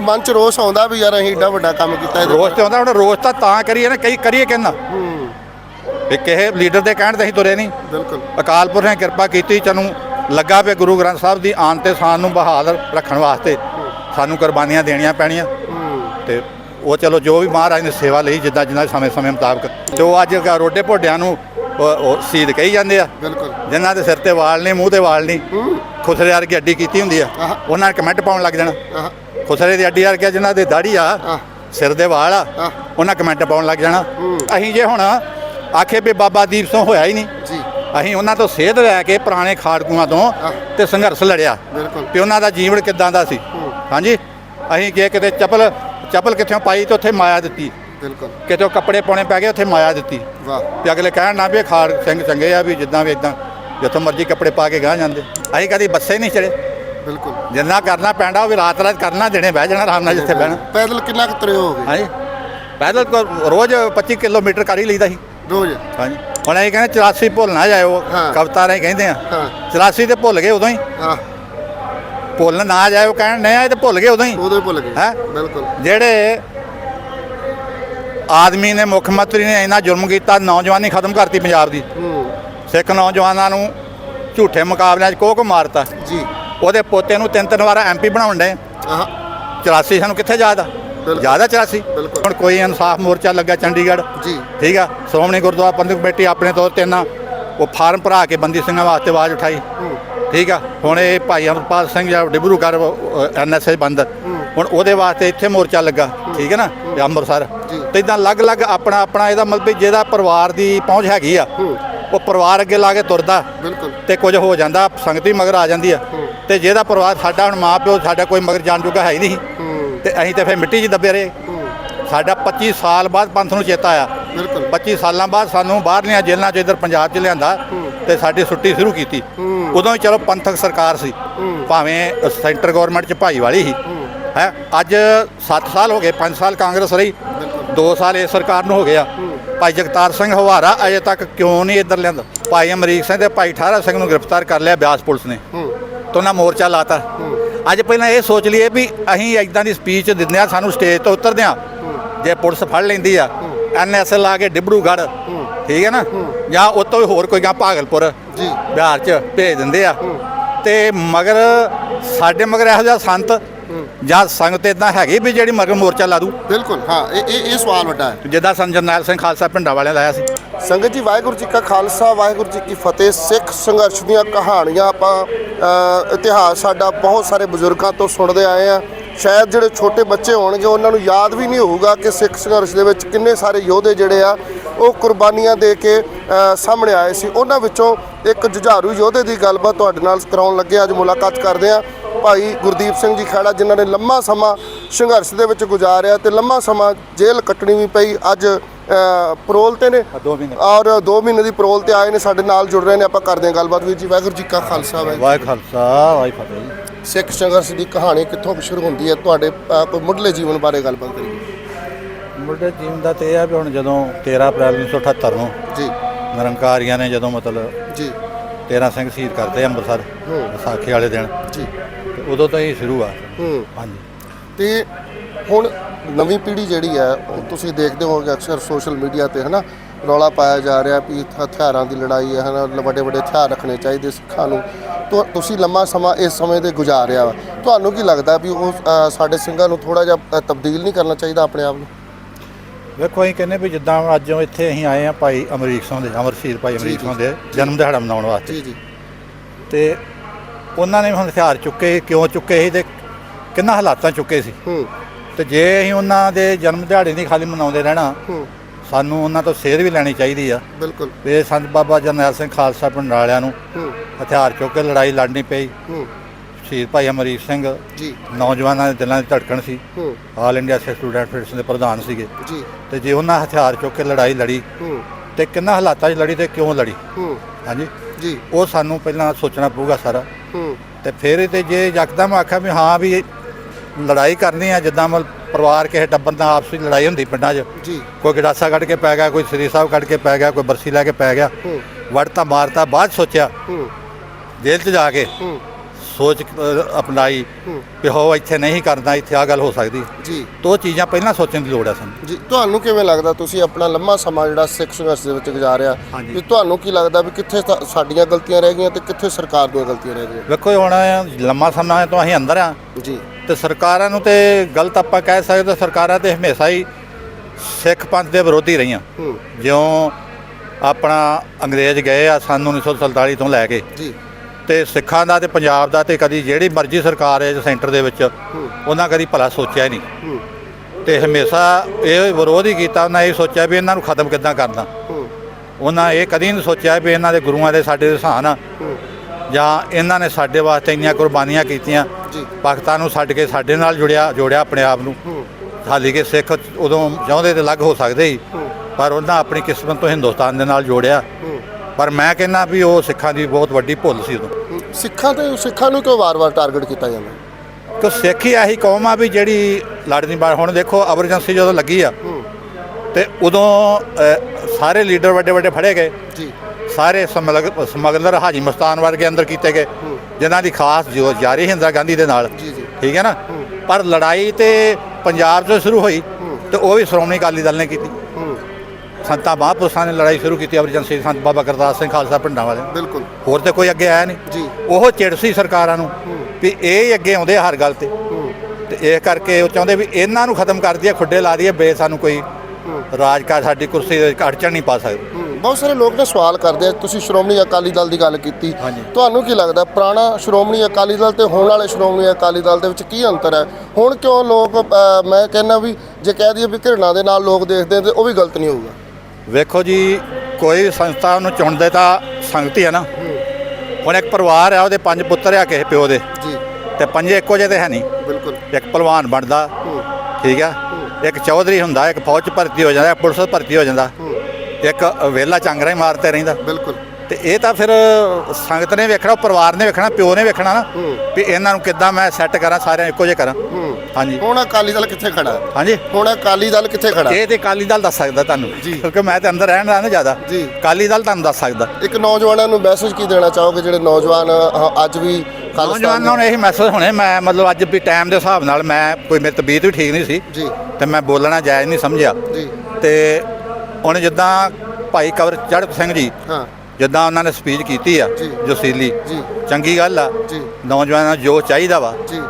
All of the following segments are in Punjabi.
ਮਨ ਚ ਰੋਸ ਆਉਂਦਾ ਵੀ ਯਾਰ ਅਸੀਂ ਏਡਾ ਵੱਡਾ ਕੰਮ ਕੀਤਾ ਇਹਦੇ ਰੋਜ਼ ਤੇ ਆਉਂਦਾ ਹੁਣ ਰੋਜ਼ ਤਾਂ ਤਾਂ ਕਰੀਏ ਨਾ ਕਈ ਕਰੀਏ ਕਿੰਨਾ? ਹੂੰ। ਵੀ ਕਿਸੇ ਲੀਡਰ ਦੇ ਕਹਿਣ ਤੇ ਅਸੀਂ ਤੁਰੇ ਨਹੀਂ। ਬਿਲਕੁਲ। ਅਕਾਲ ਪੁਰਖ ਨੇ ਕਿਰਪਾ ਕੀਤੀ ਸਾਨੂੰ ਲੱਗਾ ਪਿਆ ਗੁਰੂ ਗ੍ਰੰਥ ਸਾਹਿਬ ਦੀ ਆਨ ਤੇ ਸ਼ਾਨ ਨੂੰ ਬਹਾਦਰ ਰੱਖਣ ਵਾਸਤੇ। ਸਾਨੂੰ ਕੁਰਬਾਨੀਆਂ ਦੇਣੀਆਂ ਪੈਣੀਆਂ। ਹੂੰ। ਤੇ ਉਹ ਚਲੋ ਜੋ ਵੀ ਮਹਾਰਾਜ ਨੇ ਸੇਵਾ ਲਈ ਜਿੱਦਾਂ ਜਿੱਦਾਂ ਸਮੇਂ ਸਮੇਂ ਮੁਤਾਬਕ। ਤੇ ਉਹ ਅੱਜ ਕ- ਰੋਡੇ ਭੋਡਿਆਂ ਨੂੰ ਉਹ- ਉਹ ਸ਼ਹੀਦ ਕਹੀ ਜਾਂਦੇ ਆ। ਬਿਲਕੁਲ। ਜਿਨ੍ਹਾਂ ਦੇ ਸਿਰ ਤੇ ਵਾਲ ਨਹੀਂ ਮੂੰਹ ਤੇ ਵਾਲ ਨਹੀਂ ਹੂੰ। ਖੁਸਰੇ ਵਰਗੀ ਅੱਡੀ ਕੀਤੀ ਹੁੰਦੀ ਆ। ਆਹਾ। ਉਹਨਾਂ ਨੇ ਕਮੈਂਟ ਪਾਉਣ ਲੱਗ ਜਾਣਾ। ਆਹ। ਖੁਸਰੇ ਦੀ ਅੱਡੀ ਵਰਗੀ ਜਿਨ੍ਹਾਂ ਦੇ ਦਾੜੀ ਆ ਸਿਰ ਦੇ ਵਾਲ ਆ। ਉਹਨਾਂ ਕਮੈਂਟ ਪਾਉਣ ਲੱਗ ਜਾਣਾ। ਅਸੀਂ ਜੇ ਹੁਣ ਆਖੇ ਵੀ ਬਾਬਾ ਦੀਪ ਸਿੰਘ ਹੋਇਆ ਹੀ ਨਹੀਂ। ਜੀ। ਅਸੀਂ ਉਹਨਾਂ ਤੋਂ ਸੇਧ ਲੈ ਕੇ ਪੁਰਾਣੇ ਖਾੜਕੂਆਂ ਤੋਂ। ਤੇ ਸੰਘਰਸ਼ ਲੜਿਆ। ਬਿਲਕੁਲ। ਵੀ ਉਹਨਾਂ ਦਾ ਜੀਵਨ ਕਿੱਦਾਂ ਦਾ ਸੀ। ਹਾਂਜੀ? ਅਸੀਂ ਜੇ ਕਿਤੇ ਚੱਪਲ ਚੱਪਲ ਕਿੱਥੋਂ ਪਾਈ ਤੇ ਉੱਥੇ ਮਾਇਆ ਦਿੱਤੀ। ਬਿਲਕੁਲ। ਕਿਤੇ ਕੱਪੜੇ ਪਾਉਣੇ ਪੈ ਗਏ ਉੱਥੇ ਮਾਇਆ ਦਿੱਤੀ। ਵਾਹ। ਤੇ ਅਗਲੇ ਕਹਿਣ ਨਾ ਵੀ ਖਾੜ ਸਿੰਘ ਚੰਗੇ ਆ ਵੀ ਜਿੱਦਾਂ ਵੀ ਇਦਾਂ ਜਿੱਥੋਂ ਮਰਜ਼ੀ ਕੱਪੜੇ ਪਾ ਕੇ ਗਾਹ ਜਾਂਦੇ। ਅਸੀਂ ਕਦੀ ਬੱਸੇ ਨਹੀਂ ਚੜੇ ਬਿਲਕੁਲ। ਜਿੰਨਾ ਕਰਨਾ ਪੈਂਦਾ ਉਹ ਵੀ ਰਾਤ ਰਾਤ ਕਰਨਾ ਦਿਨੇ ਬਹਿ ਜਾਣਾ ਆਰਾਮ ਨਾਲ ਜਿੱਥੇ ਬਹਿਣਾ। ਪੈਦਲ ਕਿੰਨਾ ਕੁ ਤੁਰੇ ਹੋਗੇ ਹਾਂਜੀ। ਪੈਦਲ ਤਾਂ ਰੋਜ਼ 25 ਕਿਲੋਮੀਟਰ ਕਰ ਹੀ ਲਈਦਾ ਸੀ। ਰੋਜ਼? ਹਾਂਜੀ। ਹੁਣ ਇਹ ਕਹਿੰਦੇ 84 ਭੁੱਲ ਨਾ ਜਾਇਓ ਹਾਂ। ਕਵਿਤਾ ਰਾਹੀਂ ਕਹਿੰਦੇ ਆ। ਹਾਂ। 84 ਤੇ ਭੁੱਲ ਗਏ ਉਦੋਂ ਹੀ। ਆਹ ਭੁੱਲ ਨਾ ਜਾਇਓ ਕਹਿਣ ਨਹੀਂ ਆਏ ਤੇ ਭੁੱਲ ਗਏ ਉਦੋਂ ਹੀ। ਉਦੋਂ ਹੀ ਭੁੱਲ ਗਏ। ਹੈਂ? ਬਿਲਕੁਲ। ਜਿਹੜੇ ਆਦਮੀ ਨੇ ਮੁੱਖ ਮੰਤਰੀ ਨੇ ਇੰਨਾ ਜ਼ੁਲਮ ਕੀਤਾ ਨੌਜਵਾਨੀ ਖਤਮ ਕਰਤੀ ਪੰਜਾਬ ਦੀ। ਹੂੰ। ਸਿੱਖ ਨੌਜਵਾਨਾਂ ਨੂੰ ਝੂਠੇ ਮੁਕਾਬਲਿਆਂ 'ਚ ਕੋਹ ਕੋ ਮਾਰਤਾ। ਜੀ। ਉਹਦੇ ਪੋਤੇ ਨੂੰ ਤਿੰਨ ਤਿੰਨ ਵਾਰ ਐਮਪੀ ਬਣਾਉਣ ਦੇ ਆਹ। 84 ਸਾਨੂੰ ਕਿੱਥੇ ਜ਼ਿਆਦਾ ਬਿਲਕੁਲ। ਜ਼ਿਆਦਾ 84 ਬਿਲਕੁਲ। ਹੁਣ ਕੋਈ ਇਨਸਾਫ ਮੋਰਚਾ ਲੱਗਾ ਚੰਡੀਗੜ੍ਹ? ਜੀ। ਠੀਕ ਆ? ਸ਼੍ਰੋਮਣੀ ਗੁਰਦੁਆਰਾ ਪ੍ਰਬੰਧਕ ਕਮੇਟੀ ਆਪਣੇ ਤੌਰ ਤੇ ਨਾ ਉਹ ਫਾਰਮ ਭਰਾ ਕੇ ਬੰਦੀ ਸਿੰਘਾਂ ਵਾਸਤੇ ਆਵਾਜ਼ ਉਠਾਈ। ਠੀਕ ਆ? ਹੁਣ ਇਹ ਭਾਈ ਅਮਰਪਾਲ ਸਿੰਘ ਜਾਂ ਡਿਬਰੂਗੜ੍ਹ ਐਨਐਸਏ ਬੰਦ। ਹੁਣ ਉਹਦੇ ਵਾਸਤੇ ਇੱਥੇ ਮੋਰਚਾ ਲੱਗਾ। ਠੀਕ ਹੈ ਨਾ? ਤੇ ਅੰਮ੍ਰਿਤਸਰ। ਜੀ। ਤੇ ਇਦਾਂ ਅਲੱਗ-ਅਲੱਗ ਆਪਣਾ ਆਪਣਾ ਇਹਦਾ ਮਤਲਬ ਵੀ ਜਿਹਦਾ ਪਰਿਵਾਰ ਦੀ ਪਹੁੰਚ ਹੈਗੀ ਆ ਉਹ ਪਰਿਵਾਰ ਅੱਗੇ ਲਾ ਕੇ ਤੁਰਦਾ। ਬਿਲਕੁਲ। ਤੇ ਕੁਝ ਹੋ ਜਾਂਦਾ ਸੰਗਤੀ ਮਗਰ ਆ ਜਾਂਦੀ ਆ। ਤੇ ਜਿਹਦਾ ਪਰਿਵਾਰ ਸਾਡਾ ਹੁਣ ਮਾਂ ਪਿਓ ਸਾਡਾ ਕੋਈ ਮਗਰ ਜਾਣ ਜੋਗਾ ਹੈ ਹੀ ਨਹੀਂ। ਤੇ ਅਸੀਂ ਤੇ ਫਿਰ ਮਿੱਟੀ 'ਚ ਦੱਬੇ ਰਹੇ। ਸਾਡਾ 25 ਸਾਲ ਬਾਅਦ ਪੰਥ ਨੂੰ ਚੇਤਾ ਆਇਆ। ਬਿਲਕੁਲ। 25 ਸਾਲਾਂ ਬਾਅਦ ਸਾਨੂੰ ਬਾਹਰਲੀਆਂ ਜੇਲ੍ਹਾਂ 'ਚ ਇੱਧਰ ਪੰਜਾਬ 'ਚ ਲਿਆਂਦਾ ਤੇ ਸਾਡੀ ਛੁੱਟੀ ਸ਼ੁਰੂ ਕੀਤੀ। ਉਦੋਂ ਹੀ ਚਲੋ ਪੰਥਕ ਸਰਕਾਰ ਸੀ। ਭਾਵੇਂ ਸੈਂਟਰ ਗਵਰਨਮੈਂਟ 'ਚ ਭਾਈ ਵਾਲੀ ਸੀ। ਹੈ। ਅੱਜ 7 ਸਾਲ ਹੋ ਗਏ 5 ਸਾਲ ਕਾਂਗਰਸ ਰਹੀ। 2 ਸਾਲ ਇਸ ਸਰਕਾਰ ਨੂੰ ਹੋ ਗਿਆ। ਭਾਈ ਜਗਤਾਰ ਸਿੰਘ ਹਵਾਰਾ ਅਜੇ ਤੱਕ ਕਿਉਂ ਨਹੀਂ ਇੱਧਰ ਲਿਆਂਦਾ? ਭਾਈ ਅਮਰੀਕ ਸਿੰਘ ਤੇ ਭਾਈ ਠਾਰਾ ਸਿੰਘ ਨੂੰ ਗ੍ਰਿਫਤਾਰ ਕਰ ਲਿਆ ਬਿਆਸ ਪੁਲਿਸ ਨੇ। ਤੇ ਉਹਨਾਂ ਮੋਰਚਾ ਲਾਤਾ। ਅੱਜ ਪਹਿਲਾਂ ਇਹ ਸੋਚ ਲਈਏ ਵੀ ਅਸੀਂ ਇਦਾਂ ਦੀ ਸਪੀਚ ਦਿੰਦੇ ਆ ਸਾਨੂੰ ਸਟੇਜ ਤੋਂ ਉਤਰਦੇ ਆ ਜੇ ਪੁਲਿਸ ਫੜ ਲੈਂਦੀ ਆ ਐਨਐਸ ਲਾ ਕੇ ਡਿਬੜੂਗੜ੍ਹ ਠੀਕ ਹੈ ਨਾ? ਜਾਂ ਉਤੋਂ ਹੋਰ ਕੋਈ ਗਾ ਭਾਗਲਪੁਰ ਜੀ। ਬਿਹਾਰ ਚ ਭੇਜ ਦਿੰਦੇ ਆ। ਤੇ ਮਗਰ ਸਾਡੇ ਮਗਰ ਇਹੋ ਜਿਹਾ ਸੰਤ ਜਾਂ ਸੰਗਤ ਇਦਾਂ ਹੈਗੀ ਵੀ ਜਿਹੜੀ ਮਗਰ ਮੋਰਚਾ ਲਾ ਦੂ? ਬਿਲਕੁਲ ਹਾਂ ਇਹ ਇਹ ਇਹ ਸਵਾਲ ਵੱਡਾ ਹੈ। ਜਿੱਦਾਂ ਸੰਤ ਜਰਨੈਲ ਸਿੰਘ ਖਾਲਸਾ ਪਿੰਡਾਂ ਵਾਲਿਆਂ ਲਾਇਆ ਸੀ। ਸੰਗਤ ਜੀ ਵਾਹਿਗੁਰੂ ਜੀ ਕਾ ਖਾਲਸਾ ਵਾਹਿਗੁਰੂ ਜੀ ਕੀ ਫਤਿਹ। ਸਿੱਖ ਸੰਘਰਸ਼ ਦੀਆਂ ਕਹਾਣੀਆਂ ਆਪਾਂ ਇਤਿਹਾਸ ਸਾਡਾ ਬਹੁਤ ਸਾਰੇ ਬਜ਼ੁਰਗਾਂ ਤੋਂ ਸੁਣਦੇ ਆਏ ਆ। ਸ਼ਾਇਦ ਜਿਹੜੇ ਛੋਟੇ ਬੱਚੇ ਹੋਣਗੇ, ਉਹਨਾਂ ਨੂੰ ਯਾਦ ਵੀ ਨਹੀਂ ਹੋਊਗਾ ਕਿ ਸਿੱਖ ਸੰਘਰਸ਼ ਦੇ ਵਿੱਚ ਕਿੰਨੇ ਸਾਰੇ ਯੋਧੇ ਜਿਹੜੇ ਆ, ਉਹ ਕੁਰਬਾਨੀਆਂ ਦੇ ਕੇ ਸਾਹਮਣੇ ਆਏ ਸੀ। ਉਹਨਾਂ ਵਿੱਚੋਂ ਇੱਕ ਜੁਝਾਰੂ ਯੋਧੇ ਦੀ ਗੱਲਬਾਤ ਤੁਹਾਡੇ ਨਾਲ ਕਰਾਉਣ ਲੱਗੇ ਅੱਜ ਮੁਲਾਕਾਤ ਕਰਦੇ ਆ ਭਾਈ ਗੁਰਦੀਪ ਸਿੰਘ ਜੀ ਖੇੜਾ ਜਿਨ੍ਹਾਂ ਨੇ ਲੰਮਾ ਸਮਾਂ ਸੰਘਰਸ਼ ਦੇ ਵਿੱਚ ਗੁਜ਼ਾਰਿਆ ਤੇ ਲੰਮਾ ਸਮਾਂ ਜੇਲ੍ਹ ਕੱਟਣੀ ਵੀ ਪਈ। ਅੱਜ ਪਰੋਲ ਤੇ ਨੇ। ਦੋ ਮਹੀਨੇ। ਔਰ 2 ਮਹੀਨੇ ਦੀ ਪਰੋਲ ਤੇ ਆਏ ਨੇ ਸਾਡੇ ਨਾਲ ਜੁੜ ਰਹੇ ਨੇ ਆਪਾਂ ਕਰਦੇ ਹਾਂ ਗੱਲਬਾਤ ਵੀਰ ਜੀ। ਵਾਹਿਗੁਰੂ ਜੀ ਕਾ ਖਾਲਸਾ ਵਾਹਿਗੁਰੂ ਵਾਹਿ ਖਾਲਸਾ ਵਾਹਿ ਫਤਿਹ। ਸਿੱਖ ਸੰਘਰਸ਼ ਦੀ ਕਹਾਣੀ ਕਿੱਥੋਂ ਕੁ ਸ਼ੁਰੂ ਹੁੰਦੀ ਹੈ? ਤੁਹਾਡੇ ਅ, ਕੋਈ ਮੁੱਢਲੇ ਜੀਵਨ ਬਾਰੇ ਗੱਲਬਾਤ ਕਰੀਏ। ਮੁੰਡੇ ਜੀਵਨ ਦਾ ਤੇ ਇਹ ਆ ਵੀ ਹੁਣ ਜਦੋਂ 13 ਅਪ੍ਰੈਲ 1978 ਨੂੰ ਜੀ। ਨਿਰੰਕਾਰੀਆਂ ਨੇ ਜਦੋਂ ਮਤਲਬ ਜੀ। 13 ਸਿੰਘ ਸ਼ਹੀਦ ਕਰਤੇ ਅੰਮ੍ਰਿਤਸਰ ਹੂੰ। ਵਿਸਾਖੀ ਵਾਲੇ ਦਿਨ। ਜੀ। ਤੇ ਉਦੋਂ ਤੋਂ ਹੀ ਸ਼ੁਰੂ ਆ। ਹੂੰ। ਹਾਂਜੀ। ਤੇ ਹੁਣ ਨਵੀਂ ਪੀੜ੍ਹੀ ਜਿਹੜੀ ਹੈ ਉਹ ਤੁਸੀਂ ਦੇਖਦੇ ਹੋਵੋਗੇ ਅਕਸਰ ਸੋਸ਼ਲ ਮੀਡੀਆ ਤੇ ਹਨਾ ਰੌਲਾ ਪਾਇਆ ਜਾ ਰਿਹਾ ਵੀ ਹਥਿਆਰਾਂ ਦੀ ਲੜਾਈ ਹੈ ਹਨਾ ਵੱਡੇ ਵੱਡੇ ਹਥਿਆਰ ਰੱਖਣੇ ਚਾਹੀਦੇ ਸਿੱਖਾਂ ਨੂੰ। ਤੁ- ਤੁਸੀਂ ਲੰਮਾ ਸਮਾਂ ਇਸ ਸਮੇਂ ਦੇ ਗੁਜ਼ਾਰਿਆ ਵਾ। ਤੁਹਾਨੂੰ ਕੀ ਲੱਗਦਾ ਵੀ ਉਹ ਅ, ਸਾਡੇ ਸਿੰਘਾਂ ਨੂੰ ਥੋੜਾ ਜਿਹਾ ਤਬਦੀਲ ਨਹੀਂ ਕਰਨਾ ਚਾਹੀਦਾ ਆਪਣੇ ਆਪ ਨੂੰ? ਵੇਖੋ ਅਸੀਂ ਕਹਿੰਦੇ ਵੀ ਜਿੱਦਾਂ ਅੱਜ ਇੱਥੇ ਅਸੀਂ ਆਏ ਆ ਭਾਈ ਅਮਰੀਕ ਸਿੰਘ ਦੇ ਅਮਰ ਸ਼ਹੀਦ ਭਾਈ ਅਮਰੀਕ। ਸਿੰਘ ਦੇ ਜਨਮ ਦਿਹਾੜਾ ਮਨਾਉਣ ਵਾਸਤੇ। ਜੀ ਜੀ। ਤੇ ਉਹਨਾਂ ਨੇ ਹੁਣ ਹਥਿਆਰ ਚੁੱਕੇ ਕਿਉਂ ਚੁੱਕੇ ਸੀ ਤੇ ਕਿੰਨਾ ਹਾਲਾਤਾਂ ਚੁੱਕੇ ਸੀ। ਹੂੰ। ਤੇ ਜੇ ਅਸੀਂ ਉਹਨਾਂ ਦੇ ਜਨਮ ਦਿਹਾੜੇ ਨਹੀਂ ਖਾਲੀ ਮਨਾਉਂਦੇ ਰਹਿਣਾ ਹੂੰ। ਸਾਨੂੰ ਉਹਨਾਂ ਤੋਂ ਸੇਧ ਵੀ ਲੈਣੀ ਚਾਹੀਦੀ ਆ। ਬਿਲਕੁਲ। ਵੀ ਸੰਤ ਬਾਬਾ ਜਰਨੈਲ ਸਿੰਘ ਖਾਲਸਾ ਪਿੰਡ ਵਾਲਿਆਂ ਨੂੰ ਹੂੰ। ਹਥਿਆਰ ਚੁੱਕ ਕੇ ਲੜਾਈ ਲੜਨੀ ਪਈ। ਹੂੰ। ਸ਼ਹੀਦ ਭਾਈ ਅਮਰੀਕ ਸਿੰਘ ਜੀ। ਨੌਜਵਾਨਾਂ ਦੇ ਦਿਲਾਂ ਦੀ ਧੜਕਣ ਸੀ। ਹੂੰ। All India Sikh student federation ਦੇ ਪ੍ਰਧਾਨ ਸੀਗੇ। ਜੀ। ਤੇ ਜੇ ਉਹਨਾਂ ਹਥਿਆਰ ਚੁੱਕ ਕੇ ਲੜਾਈ ਲੜੀ ਹੂੰ। ਤੇ ਕਿੰਨਾ ਹਾਲਾਤਾਂ 'ਚ ਲੜੀ ਤੇ ਕਿਉਂ ਲੜੀ? ਹੂੰ। ਹਾਂਜੀ। ਜੀ। ਉਹ ਸਾਨੂੰ ਪਹਿਲਾਂ ਸੋਚਣਾ ਪਊਗਾ ਸਾਰਾ। ਹੂੰ। ਤੇ ਫਿਰ ਤੇ ਜੇ ਯਕਦਮ ਆਖਿਆ ਵੀ ਹਾਂ ਵੀ ਲੜਾਈ ਕਰਨੀ ਆ ਜਿੱਦਾਂ ਮਤਲਬ ਪਰਿਵਾਰ ਕਿਸੇ ਟੱਬਰ ਦਾ ਆਪਸੀ ਲੜਾਈ ਹੁੰਦੀ ਪਿੰਡਾਂ 'ਚ। ਜੀ। ਕੋਈ ਗਡਾਸਾ ਕੱਢ ਕੇ ਪੈ ਗਿਆ ਕੋਈ ਸ੍ਰੀ ਸਾਹਿਬ ਕੱਢ ਕੇ ਪੈ ਗਿਆ ਕੋਈ ਬਰਸੀ ਲੈ ਕੇ ਪੈ ਗਿਆ। ਵੜਤਾ ਮਾਰਤਾ ਬਾਅਦ ਸੋਚਿਆ ਜੇਲ੍ਹ 'ਚ ਜਾ ਕੇ ਸੋਚ ਅਪਣਾਈ। ਕਿ ਹੋ ਇੱਥੇ ਨਹੀਂ ਕਰਨਾ ਇੱਥੇ ਆ ਗੱਲ ਹੋ ਸਕਦੀ। ਜੀ। ਤੋ ਚੀਜ਼ਾਂ ਪਹਿਲਾਂ ਸੋਚਣ ਦੀ ਲੋੜ ਹੈ ਸਾਨੂੰ। ਜੀ ਤੁਹਾਨੂੰ ਕਿਵੇਂ ਲੱਗਦਾ? ਤੁਸੀਂ ਆਪਣਾ ਲੰਮਾ ਸਮਾਂ ਜਿਹੜਾ ਸਿੱਖ ਸੰਘਰਸ਼ ਦੇ ਵਿੱਚ ਗੁਜ਼ਾਰਿਆ। ਵੀ ਤੁਹਾਨੂੰ ਕੀ ਲੱਗਦਾ ਵੀ ਕਿੱਥੇ ਸਾਡੀਆਂ ਗਲਤੀਆਂ ਰਹਿ ਗਈਆਂ ਤੇ ਕਿੱਥੇ ਸਰਕਾਰ ਦੀਆਂ ਗਲਤੀਆਂ ਰਹਿ ਗਈਆਂ? ਵੇਖੋ ਹੁਣ ਲੰਮਾ ਸਮਾਂ ਤੋਂ ਅਸੀਂ ਅੰਦਰ ਆ। ਜੀ। ਤੇ ਸਰਕਾਰਾਂ ਨੂੰ ਤੇ ਗਲਤ ਆਪਾਂ ਕਹਿ ਸਕਦੇ ਸਰਕਾਰਾਂ ਤੇ ਹਮੇਸ਼ਾ ਹੀ ਸਿੱਖ ਪੰਥ ਦੇ ਵਿਰੋਧੀ ਰਹੀਆਂ। ਜਿਉਂ ਆਪਣਾ ਅੰਗਰੇਜ਼ ਗਏ ਆ ਸਨ 1947 ਤੋਂ ਲੈ ਕੇ। ਜੀ। ਤੇ ਸਿੱਖਾਂ ਦਾ ਤੇ ਪੰਜਾਬ ਦਾ ਤੇ ਕਦੀ ਜਿਹੜੀ ਮਰਜ਼ੀ ਸਰਕਾਰ ਹੈ ਸੈਂਟਰ ਦੇ ਵਿੱਚ ਉਹਨਾਂ ਕਦੀ ਭਲਾ ਸੋਚਿਆ ਹੀ ਨਹੀਂ। ਤੇ ਹਮੇਸ਼ਾ ਇਹ ਵਿਰੋਧ ਹੀ ਕੀਤਾ ਉਹਨਾਂ ਇਹ ਸੋਚਿਆ ਵੀ ਇਹਨਾਂ ਨੂੰ ਖਤਮ ਕਿੱਦਾਂ ਕਰਨਾ। ਉਹਨਾਂ ਇਹ ਕਦੀ ਨਹੀਂ ਸੋਚਿਆ ਵੀ ਇਹਨਾਂ ਦੇ ਗੁਰੂਆਂ ਦੇ ਸਾਡੇ ਦੇ ਸਹਾਨ ਜਾਂ ਇਹਨਾਂ ਨੇ ਸਾਡੇ ਵਾਸਤੇ ਇੰਨੀਆਂ ਕੁਰਬਾਨੀਆਂ ਕੀਤੀਆਂ ਜੀ। ਪਾਕਿਸਤਾਨ ਨੂੰ ਛੱਡ ਕੇ ਸਾਡੇ ਨਾਲ ਜੁੜਿਆ ਜੋੜਿਆ ਆਪਣੇ ਆਪ ਨੂੰ। ਹਾਲੀ ਕਿ ਸਿੱਖ ਉਦੋਂ ਚਾਹੁੰਦੇ ਤੇ ਅਲੱਗ ਹੋ ਸਕਦੇ ਸੀ ਪਰ ਉਹਨਾਂ ਆਪਣੀ ਕਿਸਮਤ ਤੋਂ ਹਿੰਦੁਸਤਾਨ ਦੇ ਨਾਲ ਜੋੜਿਆ। ਪਰ ਮੈਂ ਕਹਿੰਦਾ ਵੀ ਉਹ ਸਿੱਖਾਂ ਦੀ ਬਹੁਤ ਵੱਡੀ ਭੁੱਲ ਸੀ ਉਦੋਂ। ਸਿੱਖਾਂ ਤੇ ਸਿੱਖਾਂ ਨੂੰ ਕਿਉਂ ਵਾਰ-ਵਾਰ ਟਾਰਗੇਟ ਕੀਤਾ ਜਾਂਦਾ? ਕਿ ਸਿੱਖ ਹੀ ਇਹੀ ਕੌਮ ਆ ਵੀ ਜਿਹੜੀ ਲੜਨੀ ਬਾੜ ਹੁਣ ਦੇਖੋ ਐਮਰਜੈਂਸੀ ਜਦੋਂ ਲੱਗੀ ਆ ਤੇ ਉਦੋਂ ਸਾਰੇ ਲੀਡਰ ਵੱਡੇ ਵੱਡੇ ਫੜੇ ਗਏ। ਜੀ। ਸਾਰੇ ਸਮਗਲ- ਸਮਗਲਰ ਹਾਜੀ ਮਸਤਾਨ ਵਰਗੇ ਅੰਦਰ ਕੀਤੇ ਗਏ। ਜਿਨ੍ਹਾਂ ਦੀ ਖਾਸ ਜੋ ਜਾਰੀ ਇੰਦਰਾ ਗਾਂਧੀ ਦੇ ਨਾਲ। ਜੀ ਜੀ। ਠੀਕ ਹੈ ਨਾ। ਪਰ ਲੜਾਈ ਤੇ ਪੰਜਾਬ ਤੋਂ ਸ਼ੁਰੂ ਹੋਈ। ਤੇ ਉਹ ਵੀ ਸ਼੍ਰੋਮਣੀ ਅਕਾਲੀ ਦਲ ਨੇ ਕੀਤੀ। ਹੂੰ। ਸੰਤਾਂ ਮਹਾਂਪੁਰਸ਼ਾਂ ਨੇ ਲੜਾਈ ਸ਼ੁਰੂ ਕੀਤੀ ਐਮਰਜੈਂਸੀ ਸੰਤ ਬਾਬਾ ਗੁਰਦਾਸ ਸਿੰਘ ਖਾਲਸਾ ਪਿੰਡਾਂ ਵਾਲੇ। ਬਿਲਕੁਲ। ਹੋਰ ਤੇ ਕੋਈ ਅੱਗੇ ਆਇਆ ਨਹੀਂ। ਜੀ। ਉਹ ਚਿੜ ਸੀ ਸਰਕਾਰਾਂ ਨੂੰ। ਵੀ ਇਹ ਹੀ ਅੱਗੇ ਆਉਂਦੇ ਆ ਹਰ ਗੱਲ ਤੇ। ਹੂੰ। ਤੇ ਇਹ ਕਰਕੇ ਉਹ ਚਾਹੁੰਦੇ ਵੀ ਇਹਨਾਂ ਨੂੰ ਖਤਮ ਕਰ ਦਈਏ ਖੁੱਡੇ ਲਾ ਦਈਏ ਬੇ ਸਾਨੂੰ ਕੋਈ ਹੂੰ। ਰਾਜ ਕਾ ਸਾਡੀ ਕੁਰਸੀ ਦੇ ਵਿੱਚ ਅੜਚਣ ਨਹੀਂ ਪਾ ਸਕਦੇ। ਬਹੁਤ ਸਾਰੇ ਲੋਕ ਨੇ ਸਵਾਲ ਕਰਦੇ ਆ ਤੁਸੀਂ ਸ਼੍ਰੋਮਣੀ ਅਕਾਲੀ ਦਲ ਦੀ ਗੱਲ ਕੀਤੀ। ਤੁਹਾਨੂੰ ਕੀ ਲੱਗਦਾ ਪੁਰਾਣਾ ਸ਼੍ਰੋਮਣੀ ਅਕਾਲੀ ਦਲ ਤੇ ਹੁਣ ਵਾਲੇ ਸ਼੍ਰੋਮਣੀ ਅਕਾਲੀ ਦਲ ਦੇ ਵਿੱਚ ਕੀ ਅੰਤਰ ਹੈ? ਹੁਣ ਕਿਉਂ ਲੋਕ ਮੈਂ ਕਹਿੰਦਾ ਵੀ ਜੇ ਕਹਿ ਦਈਏ ਵੀ ਘਿਰਣਾ ਦੇ ਨਾਲ ਲੋਕ ਦੇਖਦੇ ਤੇ ਉਹ ਵੀ ਗਲਤ ਨਹੀਂ ਹੋਊਗਾ। ਵੇਖੋ ਜੀ ਕੋਈ ਸੰਸਥਾ ਨੂੰ ਚੁਣਦੇ ਤਾਂ ਸੰਗਤ ਹੀ ਨਾ। ਹੁਣ ਇੱਕ ਪਰਿਵਾਰ ਆ ਉਹਦੇ ਪੰਜ ਪੁੱਤਰ ਆ ਕਿਸੇ ਪਿਓ ਦੇ। ਜੀ। ਤੇ ਪੰਜੇ ਇੱਕੋ ਜਿਹੇ ਤੇ ਹੈ ਨਹੀਂ। ਬਿਲਕੁਲ। ਇੱਕ ਪਹਿਲਵਾਨ ਬਣਦਾ ਠੀਕ ਆ? ਇੱਕ ਚੌਧਰੀ ਹੁੰਦਾ ਇੱਕ ਫੌਜ 'ਚ ਭਰਤੀ ਹੋ ਜਾਂਦਾ ਪੁਲਿਸ 'ਚ ਭਰਤੀ ਹੋ ਜਾਂਦਾ। ਇੱਕ ਵੇਲਾ ਚਾਂਗਰਾ ਹੀ ਮਾਰਤੇ ਰਹਿੰਦਾ। ਬਿਲਕੁਲ। ਤੇ ਇਹ ਤਾਂ ਫਿਰ ਸੰਗਤ ਨੇ ਵੇਖਣਾ ਪਰਿਵਾਰ ਨੇ ਵੇਖਣਾ ਪਿਓ ਨੇ ਵੇਖਣਾ ਨਾ। ਵੀ ਇਹਨਾਂ ਨੂੰ ਕਿੱਦਾਂ ਮੈਂ ਸੈੱਟ ਕਰਾਂ ਸਾਰਿਆਂ ਇੱਕੋ ਜਿਹੇ ਕਰਾਂ। ਹਾਂਜੀ। ਹੁਣ ਅਕਾਲੀ ਦਲ ਕਿੱਥੇ ਖੜਾ? ਹਾਂਜੀ। ਹੁਣ ਅਕਾਲੀ ਦਲ ਕਿੱਥੇ ਖੜਾ? ਇਹ ਤੇ ਕਾਲੀ ਦਲ ਦੱਸ ਸਕਦਾ ਤੁਹਾਨੂੰ ਜੀ। ਕਿਉਂਕਿ ਮੈਂ ਤੇ ਅੰਦਰ ਰਹਿਣ ਦਾ ਨਾ ਜ਼ਿਆਦਾ। ਜੀ। ਕਾਲੀ ਦਲ ਤੁਹਾਨੂੰ ਦੱਸ ਸਕਦਾ। ਇੱਕ ਨੌਜਵਾਨਾਂ ਨੂੰ ਮੈਸੇਜ ਕੀ ਦੇਣਾ ਚਾਹੋਗੇ ਜਿਹੜੇ ਨੌਜਵਾਨ ਅੱਜ ਵੀ ਨੌਜਵਾਨਾਂ ਨੂੰ ਇਹੀ ਮੈਸੇਜ ਹੋਣੇ ਮੈਂ ਮਤਲਬ ਅੱਜ ਵੀ ਟਾਈਮ ਦੇ ਹਿਸਾਬ ਨਾਲ ਮੈਂ ਕੋਈ ਮੇਰੀ ਤਬੀਅਤ ਵੀ ਠੀਕ ਨਹੀਂ ਸੀ। ਜੀ। ਤੇ ਮੈਂ ਬੋਲਣਾ ਜਾਇਜ਼ ਨਹੀਂ ਸਮਝਿਆ। ਜੀ। ਤੇ ਹੁਣ ਜਿੱਦਾਂ ਭਾਈ ਕਵਰ ਚੜ੍ਹਤ ਸਿੰਘ ਜੀ ਹਾਂ। ਜਿੱਦਾਂ ਉਹਨਾਂ ਨੇ ਸਪੀਚ ਕੀਤੀ ਆ ਜੀ। ਜੋਸੀਲੀ। ਜੀ। ਚੰਗੀ ਗੱਲ ਆ। ਜੀ। ਨੌਜਵਾਨਾਂ ਨੂੰ ਜੋ ਚਾਹੀਦਾ ਵਾ। ਜੀ।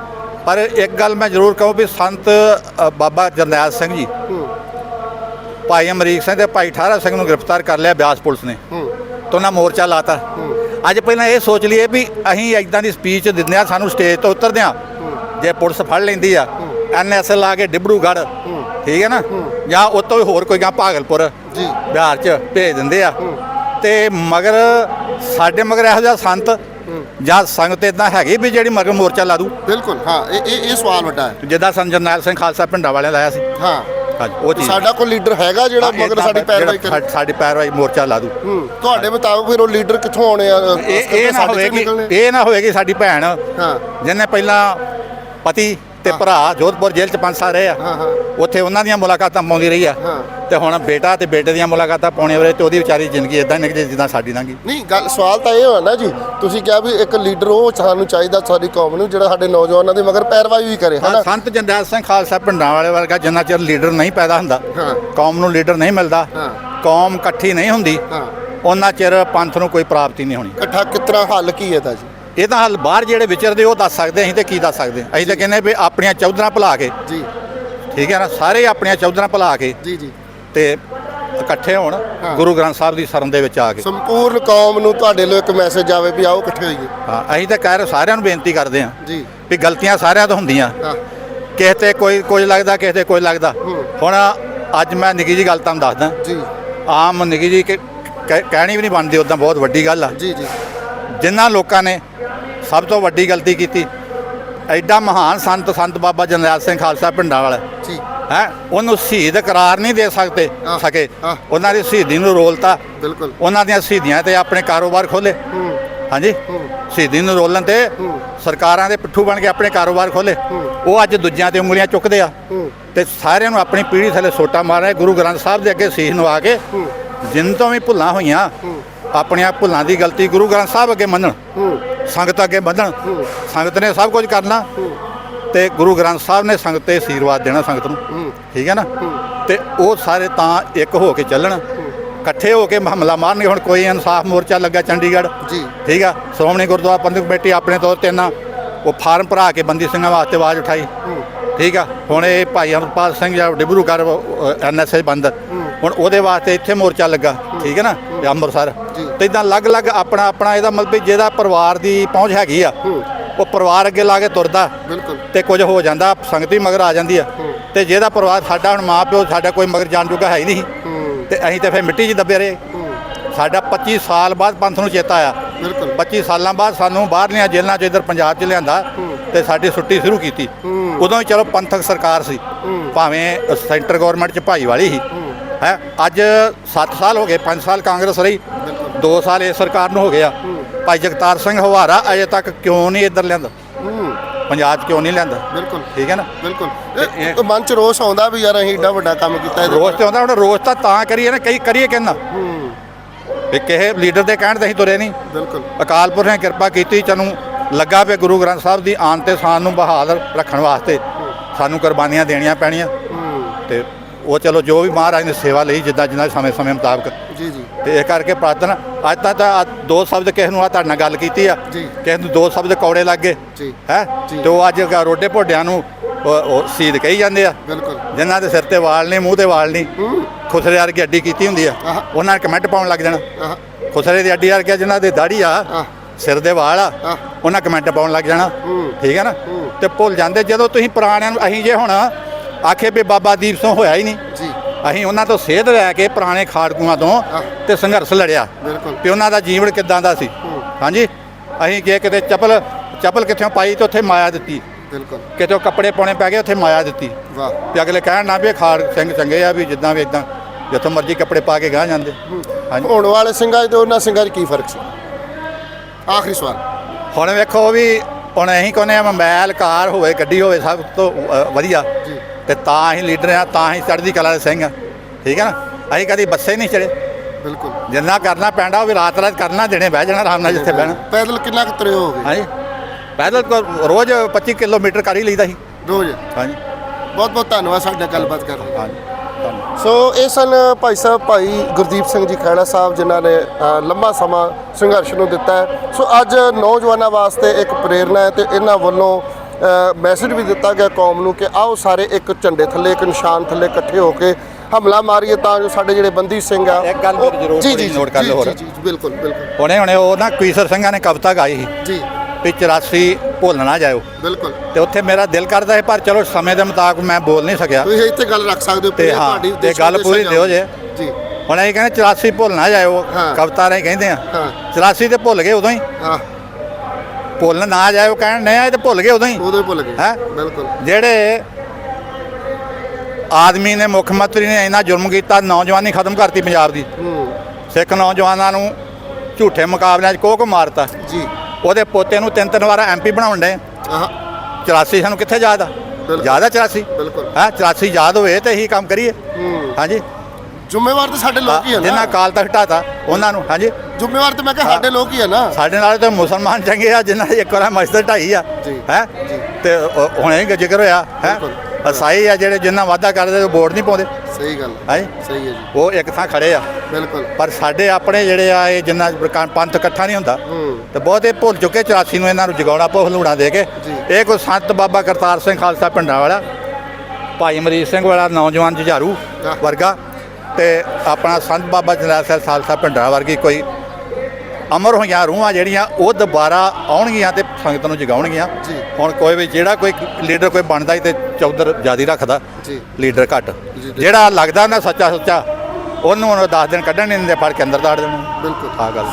ਪਰ ਇੱਕ ਗੱਲ ਮੈਂ ਜ਼ਰੂਰ ਕਹਾਂ ਵੀ ਸੰਤ ਅ, ਬਾਬਾ ਜਰਨੈਲ ਸਿੰਘ ਜੀ। ਹੂੰ। ਭਾਈ ਅਮਰੀਕ ਸਿੰਘ ਤੇ ਭਾਈ ਠਾਰਾ ਸਿੰਘ ਨੂੰ ਗ੍ਰਿਫਤਾਰ ਕਰ ਲਿਆ ਬਿਆਸ ਪੁਲਿਸ ਨੇ। ਹੂੰ। ਤੇ ਉਹਨਾਂ ਮੋਰਚਾ ਲਾਤਾ। ਹੂੰ। ਅੱਜ ਪਹਿਲਾਂ ਇਹ ਸੋਚ ਲਈਏ ਵੀ ਅਸੀਂ ਇਦਾਂ ਦੀ ਸਪੀਚ ਦਿੰਦੇ ਆ ਸਾਨੂੰ ਸਟੇਜ ਤੋਂ ਉਤਰਦੇ ਆ ਜੇ ਪੁਲਿਸ ਫੜ ਲੈਂਦੀ ਆ ਐਨਐਸਐਲ ਆ ਕੇ ਡਿਬੜੂਗੜ੍ਹ ਹੂੰ। ਠੀਕ ਹੈ ਨਾ? ਜਾਂ ਉਹ ਤੋਂ ਵੀ ਹੋਰ ਕੋਈ ਗਾਂ ਭਾਗਲਪੁਰ ਜੀ। ਬਿਹਾਰ ਚ ਭੇਜ ਦਿੰਦੇ ਆ। ਤੇ ਮਗਰ ਸਾਡੇ ਮਗਰ ਇਹੋ ਜਿਹਾ ਸੰਤ ਜਾਂ ਸੰਗਤ ਇਦਾਂ ਹੈਗੀ ਵੀ ਜਿਹੜੀ ਮਗਰ ਮੋਰਚਾ ਲਾ ਦੂ? ਬਿਲਕੁਲ ਹਾਂ ਇਹ ਇਹ ਇਹ ਸਵਾਲ ਵੱਡਾ ਹੈ। ਜਿੱਦਾਂ ਸੰਤ ਜਰਨੈਲ ਸਿੰਘ ਖਾਲਸਾ ਪਿੰਡਾਂ ਵਾਲਿਆਂ ਲਾਇਆ ਸੀ। ਹਾਂ। ਹਾਂਜੀ ਉਹ ਚੀਜ਼। ਸਾਡਾ ਕੋਈ ਲੀਡਰ ਹੈਗਾ ਜਿਹੜਾ ਮਗਰ ਸਾਡੀ ਪੈਰਵਾਈ ਕਰੇ? ਸਾਡੀ ਪੈਰਵਾਈ ਮੋਰਚਾ ਲਾ ਦੂ। ਤੁਹਾਡੇ ਮੁਤਾਬਕ ਫਿਰ ਉਹ ਲੀਡਰ ਕਿੱਥੋਂ ਆਉਣੇ ਆ? ਇਹ ਨਾ ਨਿਕਲਣੇ? ਇਹ ਨਾ ਹੋਏਗੀ ਸਾਡੀ ਭੈਣ ਹਾਂ। ਜਿਹਨੇ ਪਹਿਲਾਂ ਪਤੀ ਤੇ ਭਰਾ ਜੋਧਪੁਰ ਜੇਲ੍ਹ ਚ ਪੰਜ ਸਾਲ ਰਹੇ ਆ। ਉੱਥੇ ਉਹਨਾਂ ਦੀਆਂ ਮੁਲਾਕਾਤਾਂ ਪਾਉਂਦੀ ਰਹੀ ਆ। ਤੇ ਹੁਣ ਬੇਟਾ ਤੇ ਬੇਟੇ ਦੀਆਂ ਮੁਲਾਕਾਤਾਂ ਪਾਉਣੇ ਵੇ ਤੇ ਉਹਦੀ ਵਿਚਾਰੀ ਜ਼ਿੰਦਗੀ ਇਦਾਂ ਨਿਕਲੀ ਜਿੱਦਾਂ ਸਾਡੀ ਲੰਘੀ। ਨਹੀਂ ਗੱਲ ਸਵਾਲ ਤਾਂ ਇਹ ਹੋਇਆ ਨਾ ਜੀ ਤੁਸੀਂ ਕਿਹਾ ਵੀ ਇੱਕ ਲੀਡਰ ਉਹ ਸਾਨੂੰ ਚਾਹੀਦਾ ਸਾਡੀ ਕੌਮ ਨੂੰ ਜਿਹੜਾ ਸਾਡੇ ਨੌਜਵਾਨਾਂ ਦੇ ਮਗਰ ਪੈਰਵਾਈ ਵੀ ਕਰੇ ਹਨਾ? ਸੰਤ ਜਰਨੈਲ ਸਿੰਘ ਖਾਲਸਾ ਪਿੰਡਾਂ ਵਾਲੇ ਵਰਗਾ ਜਿੰਨਾ ਚਿਰ ਲੀਡਰ ਨਹੀਂ ਪੈਦਾ ਹੁੰਦਾ। ਕੌਮ ਨੂੰ ਲੀਡਰ ਨਹੀਂ ਮਿਲਦਾ। ਕੌਮ ਇਕੱਠੀ ਨਹੀਂ ਹੁੰਦੀ ਉਹਨਾਂ ਚਿਰ ਪੰਥ ਨੂੰ ਕੋਈ ਪ੍ਰਾਪਤੀ ਨਹੀਂ ਹੋਣੀ। ਇਕੱਠਾ ਕਿਤਨਾ ਹੱਲ ਕੀ ਹੈ ਤਾਂ ਜੀ? ਇਹ ਤਾਂ ਹੱਲ ਬਾਹਰ ਜਿਹੜੇ ਵਿਚਰਦੇ ਉਹ ਦੱਸ ਸਕਦੇ ਅਸੀਂ ਤੇ ਕੀ ਦੱਸ ਸਕਦੇ? ਅਸੀਂ ਤਾਂ ਕਹਿੰਦੇ ਵੀ ਆਪਣੀਆਂ ਚੌਧਰਾਂ ਭੁਲਾ ਕੇ। ਜੀ। ਠੀਕ ਹੈ ਨਾ? ਸਾਰੇ ਆਪਣੀਆਂ ਚੌਧਰਾਂ ਭੁਲਾ ਕੇ ਜੀ ਜੀ। ਤੇ ਇਕੱਠੇ ਹੋਣ। ਗੁਰੂ ਗ੍ਰੰਥ ਸਾਹਿਬ ਦੀ ਸ਼ਰਨ ਦੇ ਵਿੱਚ ਆ ਕੇ। ਸੰਪੂਰਨ ਕੌਮ ਨੂੰ ਤੁਹਾਡੇ ਲਈ ਇੱਕ ਮੈਸੇਜ ਆਵੇ ਵੀ ਆਓ ਇਕੱਠੇ ਹੋਈਏ। ਹਾਂ ਅਸੀਂ ਤਾਂ ਕਹਿ ਰਹੇ ਸਾਰਿਆਂ ਨੂੰ ਬੇਨਤੀ ਕਰਦੇ ਹਾਂ ਜੀ। ਵੀ ਗਲਤੀਆਂ ਸਾਰਿਆਂ ਤੋਂ ਹੁੰਦੀਆਂ। ਹਾਂ। ਕਿਸੇ ਤੇ ਕੋਈ ਕੁਝ ਲੱਗਦਾ ਕਿਸੇ ਤੇ ਕੋਈ ਲੱਗਦਾ। ਹੁਣ ਅੱਜ ਮੈਂ ਨਿੱਕੀ ਜੀ ਗੱਲ ਤੁਹਾਨੂੰ ਦੱਸਦਾ। ਜੀ। ਆਮ ਨਿੱਕੀ ਜੀ ਕਹਿਣੀ ਵੀ ਨਹੀਂ ਬਣਦੀ ਉਦਾਂ ਬਹੁਤ ਵੱਡੀ ਗੱਲ ਆ। ਜੀ ਜੀ। ਜਿਨ੍ਹਾਂ ਲੋਕਾਂ ਨੇ ਸਭ ਤੋਂ ਵੱਡੀ ਗਲਤੀ ਕੀਤੀ ਐਡਾ ਮਹਾਨ ਸੰਤ ਸੰਤ ਬਾਬਾ ਜਰਨੈਲ ਸਿੰਘ ਖਾਲਸਾ ਪਿੰਡਾਂ ਵਾਲਾ। ਜੀ। ਹੈ? ਉਹਨੂੰ ਸ਼ਹੀਦ ਕਰਾਰ ਨਹੀਂ ਦੇ ਸਕਦੇ ਸਕੇ। ਉਹਨਾਂ ਦੀ ਸ਼ਹੀਦੀ ਨੂੰ ਰੋਲਤਾ। ਬਿਲਕੁਲ। ਉਹਨਾਂ ਦੀਆਂ ਸ਼ਹੀਦੀਆਂ ਤੇ ਆਪਣੇ ਕਾਰੋਬਾਰ ਖੋਲੇ ਹਾਂਜੀ? ਸ਼ਹੀਦੀ ਨੂੰ ਰੋਲਣ ਤੇ। ਸਰਕਾਰਾਂ ਦੇ ਪਿੱਠੂ ਬਣ ਕੇ ਆਪਣੇ ਕਾਰੋਬਾਰ ਖੋਲੇ। ਉਹ ਅੱਜ ਦੂਜਿਆਂ ਤੇ ਉਂਗਲੀਆਂ ਚੁੱਕਦੇ ਆ। ਤੇ ਸਾਰਿਆਂ ਨੂੰ ਆਪਣੀ ਪੀੜ੍ਹੀ ਥੱਲੇ ਸੋਟਾ ਮਾਰ ਰਹੇ ਗੁਰੂ ਗ੍ਰੰਥ ਸਾਹਿਬ ਦੇ ਅੱਗੇ ਸੀਸ ਨਵਾ ਕੇ ਹੂੰ। ਜਿੰਨ ਤੋਂ ਵੀ ਭੁੱਲਾਂ ਹੋਈਆਂ ਆਪਣੀਆਂ ਭੁੱਲਾਂ ਦੀ ਗਲਤੀ ਗੁਰੂ ਗ੍ਰੰਥ ਸਾਹਿਬ ਅੱਗੇ ਮੰਨਣ ਸੰਗਤ ਅੱਗੇ ਵਧਣ ਸੰਗਤ ਨੇ ਸਭ ਕੁਝ ਕਰਨਾ ਤੇ ਗੁਰੂ ਗ੍ਰੰਥ ਸਾਹਿਬ ਨੇ ਸੰਗਤ ਤੇ ਆਸ਼ੀਰਵਾਦ ਦੇਣਾ ਸੰਗਤ ਨੂੰ। ਠੀਕ ਹੈ ਨਾ? ਤੇ ਉਹ ਸਾਰੇ ਤਾਂ ਇੱਕ ਹੋ ਕੇ ਚੱਲਣ। ਇਕੱਠੇ ਹੋ ਕੇ ਹਮਲਾ ਮਾਰਨਗੇ। ਹੁਣ ਕੋਈ ਇਨਸਾਫ ਮੋਰਚਾ ਲੱਗਾ ਚੰਡੀਗੜ੍ਹ। ਜੀ। ਠੀਕ ਆ? ਸ਼੍ਰੋਮਣੀ ਗੁਰਦੁਆਰਾ ਪ੍ਰਬੰਧਕ ਕਮੇਟੀ ਆਪਣੇ ਤੌਰ ਤੇ ਨਾ ਉਹ ਫਾਰਮ ਭਰਾ ਕੇ ਬੰਦੀ ਸਿੰਘਾਂ ਵਾਸਤੇ ਆਵਾਜ਼ ਉਠਾਈ। ਠੀਕ ਆ? ਹੁਣ ਇਹ ਭਾਈ ਅਮਰਪਾਲ ਸਿੰਘ ਜਾਂ ਡਿਬਰੂਗੜ੍ਹ ਐਨਐਸਏ ਬੰਦ। ਹੁਣ ਉਹਦੇ ਵਾਸਤੇ ਇੱਥੇ ਮੋਰਚਾ ਲੱਗਾ ਠੀਕ ਹੈ ਨਾ ਅੰਮ੍ਰਿਤਸਰ। ਤੇ ਇਦਾਂ ਅਲੱਗ-ਅਲੱਗ ਆਪਣਾ ਆਪਣਾ ਇਹਦਾ ਮਤਲਬ ਵੀ ਜਿਹਦਾ ਪਰਿਵਾਰ ਦੀ ਪਹੁੰਚ ਹੈਗੀ ਆ ਉਹ ਪਰਿਵਾਰ ਅੱਗੇ ਲਾ ਕੇ ਤੁਰਦਾ ਤੇ ਕੁਝ ਹੋ ਜਾਂਦਾ ਸੰਗਤੀ ਮਗਰ ਆ ਜਾਂਦੀ ਆ। ਤੇ ਜਿਹਦਾ ਪਰਿਵਾਰ ਸਾਡਾ ਹੁਣ ਮਾਂ ਪਿਓ ਸਾਡਾ ਕੋਈ ਮਗਰ ਜਾਣ ਜੋਗਾ ਹੈ ਹੀ ਨਹੀਂ। ਤੇ ਅਸੀਂ ਤੇ ਫਿਰ ਮਿੱਟੀ 'ਚ ਦੱਬੇ ਰਹੇ। ਸਾਡਾ 25 ਸਾਲ ਬਾਅਦ ਪੰਥ ਨੂੰ ਚੇਤਾ ਆਇਆ। ਬਿਲਕੁਲ। 25 ਸਾਲਾਂ ਬਾਅਦ ਸਾਨੂੰ ਬਾਹਰਲੀਆਂ ਜੇਲ੍ਹਾਂ 'ਚ ਇੱਧਰ ਪੰਜਾਬ 'ਚ ਲਿਆਂਦਾ ਤੇ ਸਾਡੀ ਛੁੱਟੀ ਸ਼ੁਰੂ ਕੀਤੀ। ਉਦੋਂ ਹੀ ਚਲੋ ਪੰਥਕ ਸਰਕਾਰ ਸੀ। ਭਾਵੇਂ ਸੈਂਟਰ ਗਵਰਨਮੈਂਟ 'ਚ ਭਾਈ ਵਾਲੀ ਸੀ ਹੈ। ਅੱਜ 7 ਸਾਲ ਹੋ ਗਏ 5 ਸਾਲ ਕਾਂਗਰਸ ਰਹੀ 2 ਸਾਲ ਇਸ ਸਰਕਾਰ ਨੂੰ ਹੋ ਗਿਆ ਭਾਈ ਜਗਤਾਰ ਸਿੰਘ ਹਵਾਰਾ ਅਜੇ ਤੱਕ ਕਿਉਂ ਨਹੀਂ ਇੱਧਰ ਲਿਆਂਦਾ? ਪੰਜਾਬ 'ਚ ਕਿਉਂ ਨਹੀਂ ਲਿਆਂਦਾ? ਬਿਲਕੁਲ। ਠੀਕ ਹੈ ਨਾ? ਬਿਲਕੁਲ। ਇਹ- ਇਹ ਮਨ ਚ ਰੋਸ ਆਉਂਦਾ ਵੀ ਯਾਰ ਅਸੀਂ ਏਡਾ ਵੱਡਾ ਕੰਮ ਕੀਤਾ ਰੋਜ਼ ਤੇ। ਆਉਂਦਾ ਹੁਣ ਰੋਜ਼ ਤਾਂ ਤਾਂ ਕਰੀਏ ਨਾ ਕਈ ਕਰੀਏ ਕਹਿੰਦਾ ਵੀ ਕਿਸੇ ਲੀਡਰ ਦੇ ਕਹਿਣ ਤੇ ਅਸੀਂ ਤੁਰੇ ਨਹੀਂ। ਬਿਲਕੁਲ। ਅਕਾਲ ਪੁਰਖ ਨੇ ਕਿਰਪਾ ਕੀਤੀ ਸਾਨੂੰ ਲੱਗਾ ਪਿਆ ਗੁਰੂ ਗ੍ਰੰਥ ਸਾਹਿਬ ਦੀ ਆਨ ਤੇ ਸ਼ਾਨ ਨੂੰ ਬਹਾਲ ਰੱਖਣ ਵਾਸਤੇ। ਸਾਨੂੰ ਕੁਰਬਾਨੀਆਂ ਦੇਣੀਆਂ ਪੈਣੀਆਂ। ਤੇ ਉਹ ਚਲੋ ਜੋ ਵੀ ਮਹਾਰਾਜ ਨੇ ਸੇਵਾ ਲਈ ਜਿੱਦਾਂ ਜਿੱਦਾਂ ਸਮੇਂ ਸਮੇਂ ਮੁਤਾਬਕ। ਜੀ ਜੀ। ਤੇ ਇਹ ਕਰਕੇ ਪ੍ਰਾਰਥਨਾ ਅੱਜ ਤਾਂ ਆਹ ਦੋ ਸ਼ਬਦ ਕਿਸੇ ਨੂੰ ਆ ਤੁਹਾਡੇ ਨਾਲ ਗੱਲ ਕੀਤੀ ਆ। ਜੀ। ਕਿਸੇ ਨੂੰ ਦੋ ਸ਼ਬਦ ਕੌੜੇ ਲੱਗ ਗਏ ਜੀ। ਹੈ? ਜੀ। ਤੇ ਉਹ ਅੱਜ ਗ- ਰੋਡੇ ਭੋਡਿਆਂ ਨੂੰ ਉਹ- ਉਹ ਸ਼ਹੀਦ ਕਹੀ ਜਾਂਦੇ ਆ। ਬਿਲਕੁਲ। ਜਿਨ੍ਹਾਂ ਦੇ ਸਿਰ ਤੇ ਵਾਲ ਨਹੀਂ ਮੂੰਹ ਤੇ ਵਾਲ ਨਹੀਂ ਹੂੰ। ਖੁਸਰੇ ਵਰਗੀ ਅੱਡੀ ਕੀਤੀ ਹੁੰਦੀ ਆ। ਆਹਾ। ਉਹਨਾਂ ਨੇ ਕਮੈਂਟ ਪਾਉਣ ਲੱਗ ਜਾਣਾ। ਆਹ। ਖੁਸਰੇ ਦੀ ਅੱਡੀ ਵਰਗੀ ਜਿਨ੍ਹਾਂ ਦੇ ਦਾੜੀ ਆ ਆਹ। ਸਿਰ ਦੇ ਵਾਲ ਆ ਆਹ। ਉਹਨਾਂ ਕਮੈਂਟ ਪਾਉਣ ਲੱਗ ਜਾਣਾ। ਹੂੰ। ਠੀਕ ਹੈ ਨਾ? ਹੂੰ। ਤੇ ਭੁੱਲ ਜਾਂਦੇ ਜਦੋਂ ਤੁਸੀਂ ਪੁਰਾਣਿਆਂ ਨੂੰ ਅਸੀਂ ਜੇ ਹੁਣ ਆਖੇ ਵੀ ਬਾਬਾ ਦੀਪ ਸਿੰਘ ਹੋਇਆ ਹੀ ਨਹੀਂ। ਜੀ। ਅਸੀਂ ਉਹਨਾਂ ਤੋਂ ਸੇਧ ਲੈ ਕੇ ਪੁਰਾਣੇ ਖਾੜਕੂਆਂ ਤੋਂ। ਤੇ ਸੰਘਰਸ਼ ਲੜਿਆ। ਬਿਲਕੁਲ। ਵੀ ਉਹਨਾਂ ਦਾ ਜੀਵਨ ਕਿੱਦਾਂ ਦਾ ਸੀ। ਹਾਂਜੀ? ਅਸੀਂ ਜੇ ਕਿਤੇ ਚੱਪਲ ਚੱਪਲ ਕਿੱਥੋਂ ਪਾਈ ਤੇ ਉੱਥੇ ਮਾਇਆ ਦਿੱਤੀ। ਬਿਲਕੁਲ। ਕਿਤੇ ਕੱਪੜੇ ਪਾਉਣੇ ਪੈ ਗਏ ਉੱਥੇ ਮਾਇਆ ਦਿੱਤੀ। ਵਾਹ। ਤੇ ਅਗਲੇ ਕਹਿਣ ਨਾ ਵੀ ਖਾੜ ਸਿੰਘ ਚੰਗੇ ਆ ਵੀ ਜਿੱਦਾਂ ਵੀ ਇਦਾਂ ਜਿੱਥੋਂ ਮਰਜ਼ੀ ਕੱਪੜੇ ਪਾ ਕੇ ਗਾਹ ਜਾਂਦੇ। ਹਾਂਜੀ। ਹੋਣ ਵਾਲੇ ਸਿੰਘਾਂ ਤੇ ਉਹਨਾਂ ਸਿੰਘਾਂ 'ਚ ਕੀ ਫ਼ਰਕ ਸੀ? ਆਖਰੀ ਸਵਾਲ। ਹੁਣ ਵੇਖੋ ਵੀ ਹੁਣ ਅਸੀਂ ਕਹਿੰਦੇ ਆ ਮੋਬਾਈਲ ਕਾਰ ਹੋਵੇ ਗੱਡੀ ਹੋਵੇ ਸਭ ਤੋਂ ਵਧੀਆ। ਜੀ। ਤੇ ਤਾਂ ਅਸੀਂ ਲੀਡਰ ਆ ਤਾਂ ਅਸੀਂ ਚੜ੍ਹਦੀ ਕਲਾ ਦੇ ਸਿੰਘ ਆ। ਠੀਕ ਹੈ ਨਾ? ਅਸੀਂ ਕਦੀ ਬੱਸੇ ਨਹੀਂ ਚੜੇ ਬਿਲਕੁਲ। ਜਿੰਨਾ ਕਰਨਾ ਪੈਂਦਾ ਉਹ ਵੀ ਰਾਤ ਰਾਤ ਕਰਨਾ ਦਿਨੇ ਬਹਿ ਜਾਣਾ ਆਰਾਮ ਨਾਲ ਜਿੱਥੇ ਬਹਿਣਾ। ਪੈਦਲ ਕਿੰਨਾ ਕੁ ਤੁਰੇ ਹੋਗੇ ਹਾਂਜੀ। ਪੈਦਲ ਕੋ ਰੋਜ਼ 25 ਕਿਲੋਮੀਟਰ ਕਰ ਹੀ ਲਈਦਾ ਸੀ। ਰੋਜ਼। ਹਾਂਜੀ। ਬਹੁਤ ਬਹੁਤ ਧੰਨਵਾਦ ਸਾਡੇ ਨਾਲ ਗੱਲਬਾਤ ਕਰਨ ਲਈ। ਹਾਂਜੀ ਧੰਨਵਾਦ। ਸੋ ਇਹ ਸਨ ਭਾਈ ਸਾਹਿਬ ਭਾਈ ਗੁਰਦੀਪ ਸਿੰਘ ਜੀ ਖਹਿੜਾ ਸਾਹਿਬ ਜਿਨ੍ਹਾਂ ਨੇ ਅ, ਲੰਮਾ ਸਮਾਂ ਸੰਘਰਸ਼ ਨੂੰ ਦਿੱਤਾ ਹੈ। ਸੋ ਅੱਜ ਨੌਜਵਾਨਾਂ ਵਾਸਤੇ ਇੱਕ ਪ੍ਰੇਰਣਾ ਹੈ ਤੇ ਇਹਨਾਂ ਵੱਲੋਂ ਮੈਸੇਜ ਵੀ ਦਿੱਤਾ ਗਿਆ ਕੌਮ ਨੂੰ ਕਿ ਆਓ ਸਾਰੇ ਇੱਕ ਝੰਡੇ ਥੱਲੇ ਇੱਕ ਨਿਸ਼ਾਨ ਥੱਲੇ ਇਕੱਠੇ ਹੋ ਕੇ ਹਮਲਾ ਮਾਰੀਏ ਤਾਂ ਜੋ ਸਾਡੇ ਜਿਹੜੇ ਬੰਦੀ ਸਿੰਘ ਆ ਇੱਕ ਗੱਲ ਉਹ- ਮੇਰੀ ਜ਼ਰੂਰ ਜੀ ਜੀ note ਕਰ ਲਓ ਹੋਰ। ਜੀ ਬਿਲਕੁਲ ਬਿਲਕੁਲ। ਹੁਣੇ ਹੁਣੇ ਉਹ ਨਾ ਕੁਈਸਰ ਸਿੰਘਾਂ ਨੇ ਕਵਿਤਾ ਗਾਈ ਸੀ। ਜੀ। ਵੀ 84 ਭੁੱਲ ਨਾ ਜਾਇਓ। ਬਿਲਕੁਲ। ਤੇ ਉੱਥੇ ਮੇਰਾ ਦਿਲ ਕਰਦਾ ਹੈ ਪਰ ਚਲੋ ਸਮੇਂ ਦੇ ਮੁਤਾਬਕ ਮੈਂ ਬੋਲ ਨਹੀਂ ਸਕਿਆ। ਤੁਸੀਂ ਇੱਥੇ ਗੱਲ ਰੱਖ ਸਕਦੇ ਹੋ ਤੇ ਹਾਂ, ਤੁਹਾਡੀ ਤੇ ਗੱਲ ਪੂਰੀ ਦਿਓ ਜੇ। ਜੀ। ਹੁਣ ਅਸੀਂ ਕਹਿੰਦੇ 84 ਭੁੱਲ ਨਾ ਜਾਇਓ। ਕਵਿਤਾ ਰਾਹੀਂ ਕਹਿੰਦੇ ਆ। ਹਾਂ। 84 ਤੇ ਭੁੱਲ ਗਏ ਉਦੋਂ ਹੀ। ਹਾਂ। ਭੁੱਲ ਨਾ ਜਾਇਓ ਕਹਿਣ ਨਹੀਂ ਆਏ ਤੇ ਭੁੱਲ ਗਏ ਉਦੋਂ ਹੀ। ਉਦੋਂ ਹੀ ਭੁੱਲ ਗਏ ਹੈਂ? ਬਿਲਕੁਲ। ਜਿਹੜੇ ਆਦਮੀ ਨੇ ਮੁੱਖ ਮੰਤਰੀ ਨੇ ਇੰਨਾ ਜ਼ੁਲਮ ਕੀਤਾ ਨੌਜਵਾਨੀ ਖਤਮ ਕਰਤੀ ਪੰਜਾਬ ਦੀ। ਸਿੱਖ ਨੌਜਵਾਨਾਂ ਨੂੰ ਝੂਠੇ ਮੁਕਾਬਲਿਆਂ 'ਚ ਕੋਹ ਕੋ ਮਾਰਤਾ। ਜੀ। ਉਹਦੇ ਪੋਤੇ ਨੂੰ ਤਿੰਨ ਤਿੰਨ ਵਾਰ ਐਮਪੀ ਬਣਾਉਣ ਦੇ ਆਹ। 84 ਸਾਨੂੰ ਕਿੱਥੇ ਯਾਦ ਆ। ਯਾਦ ਆ 84 ਬਿਲਕੁਲ। ਹਾਂ? 84 ਯਾਦ ਹੋਏ ਤੇ ਇਹੀ ਕੰਮ ਕਰੀਏ। ਹਾਂਜੀ। ਜ਼ਿੰਮੇਵਾਰ ਤਾਂ ਸਾਡੇ ਲੋਕ ਹੀ ਆ ਜਿਨ੍ਹਾਂ ਨਾ ਕਾਲ ਤੱਕ ਹਟਾਤਾ ਉਹਨਾਂ ਨੂੰ ਹਾਂਜੀ। ਜ਼ਿੰਮੇਵਾਰ ਤਾਂ ਮੈਂ ਕਿਹਾ ਸਾਡੇ ਲੋਕ ਹੀ ਆ ਨਾ। ਸਾਡੇ ਨਾਲ ਤਾਂ ਮੁਸਲਮਾਨ ਚੰਗੇ ਆ ਜਿਨ੍ਹਾਂ ਇੱਕ ਵਾਰ ਮਸਜਿਦ ਢਾਈ ਆ। ਜੀ, ਹੈ। ਤੇ ਉਹ- ਹੁਣੇ ਹੀ ਜ਼ਿਕਰ ਹੋਇਆ ਹੈ? ਬਿਲਕੁਲ। ਅਸਾਈ ਆ ਜਿਹੜੇ ਜਿੰਨਾ ਵਾਅਦਾ ਕਰਦੇ ਉਹ ਵੋਟ ਨਹੀਂ ਪਾਉਂਦੇ। ਸਹੀ ਗੱਲ। ਹੈ ਸਹੀ ਹੈ ਜੀ। ਉਹ ਇੱਕ ਥਾਂ ਖੜੇ ਆ। ਬਿਲਕੁਲ। ਪਰ ਸਾਡੇ ਆਪਣੇ ਜਿਹੜੇ ਆ ਇਹ ਜਿੰਨਾ ਪੰਥ ਇਕੱਠਾ ਨਹੀਂ ਹੁੰਦਾ। ਹੂੰ। ਤੇ ਬਹੁਤੇ ਭੁੱਲ ਚੁੱਕੇ 84 ਨੂੰ ਇਹਨਾਂ ਨੂੰ ਜਗਾਉਣਾ ਪਊ ਹਲੂਣਾ ਦੇ ਕੇ। ਜੀ। ਇਹ ਕੋਈ ਸੰਤ ਬਾਬਾ ਕਰਤਾਰ ਸਿੰਘ ਖਾਲਸਾ ਪਿੰਡਾਂ ਵਾਲਾ ਭਾਈ ਅਮਰੀਕ ਸਿੰਘ ਵਾਲਾ ਨੌਜਵਾਨ ਜੁਝਾਰੂ। ਵਰਗਾ। ਤੇ ਆਪਣਾ ਸੰਤ ਬਾਬਾ ਜਰਨੈਲ ਸਿੰਘ ਖਾਲਸਾ ਪਿੰਡਾਂ ਵਰਗੀ ਕੋਈ ਅਮਰ ਹੋਈਆਂ ਰੂਹਾਂ ਜਿਹੜੀਆਂ ਉਹ ਦੁਬਾਰਾ ਆਉਣਗੀਆਂ ਤੇ ਸੰਗਤ ਨੂੰ ਜਗਾਉਣਗੀਆਂ। ਹੁਣ ਕੋਈ ਵੀ ਜਿਹੜਾ ਕੋਈ ਲੀਡਰ ਕੋਈ ਬਣਦਾ ਹੀ ਤੇ ਚੌਧਰ ਜਿਆਦੀ ਰੱਖਦਾ ਜੀ। ਲੀਡਰ ਘੱਟ। ਜਿਹੜਾ ਲੱਗਦਾ ਨਾ ਸੱਚਾ ਸੁੱਚਾ ਉਹਨੂੰ ਉਹਨੂੰ 10 ਦਿਨ ਕੱਢਣ ਨਹੀਂ ਦਿੰਦੇ ਫੜ ਕੇ ਅੰਦਰ ਦਾੜ ਦੇਣਾ। ਬਿਲਕੁਲ। ਆ ਗੱਲ।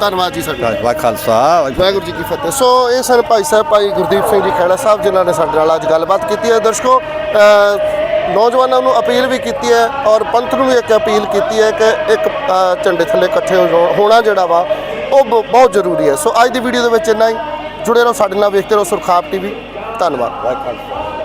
ਧੰਨਵਾਦ ਜੀ ਸਾਡੇ ਵਾਹ ਖਾਲਸਾ। ਵਾਹਿਗੁਰੂ ਜੀ ਕੀ ਫਤਿਹ। ਸੋ ਇਹ ਸਨ ਭਾਈ ਸਾਹਿਬ ਭਾਈ ਗੁਰਦੀਪ ਸਿੰਘ ਜੀ ਖਹਿੜਾ ਸਾਹਿਬ ਜਿਨ੍ਹਾਂ ਨੇ ਸਾਡੇ ਨਾਲ ਅੱਜ ਗੱਲਬਾਤ ਕੀਤੀ ਹੈ। ਦਰਸ਼ਕੋ ਨੌਜਵਾਨਾਂ ਨੂੰ ਅਪੀਲ ਵੀ ਕੀਤੀ ਹੈ ਔਰ ਪੰਥ ਨੂੰ ਵੀ ਇੱਕ ਅਪੀਲ ਕੀਤੀ ਹੈ ਕਿ ਇੱਕ ਝੰਡੇ ਥੱਲੇ ਇਕੱਠੇ ਹੋ- ਹੋਣਾ ਜਿਹੜਾ ਵਾ, ਉਹ ਬ- ਬਹੁਤ ਜ਼ਰੂਰੀ ਹੈ। ਸੋ ਅੱਜ ਦੀ ਵੀਡੀਓ ਦੇ ਵਿੱਚ ਇੰਨਾ ਹੀ। ਜੁੜੇ ਰਹੋ ਸਾਡੇ ਨਾਲ, ਵੇਖਦੇ ਰਹੋ ਸੁਰਖਾਬ ਟੀਵੀ। ਧੰਨਵਾਦ। ਵਾਹ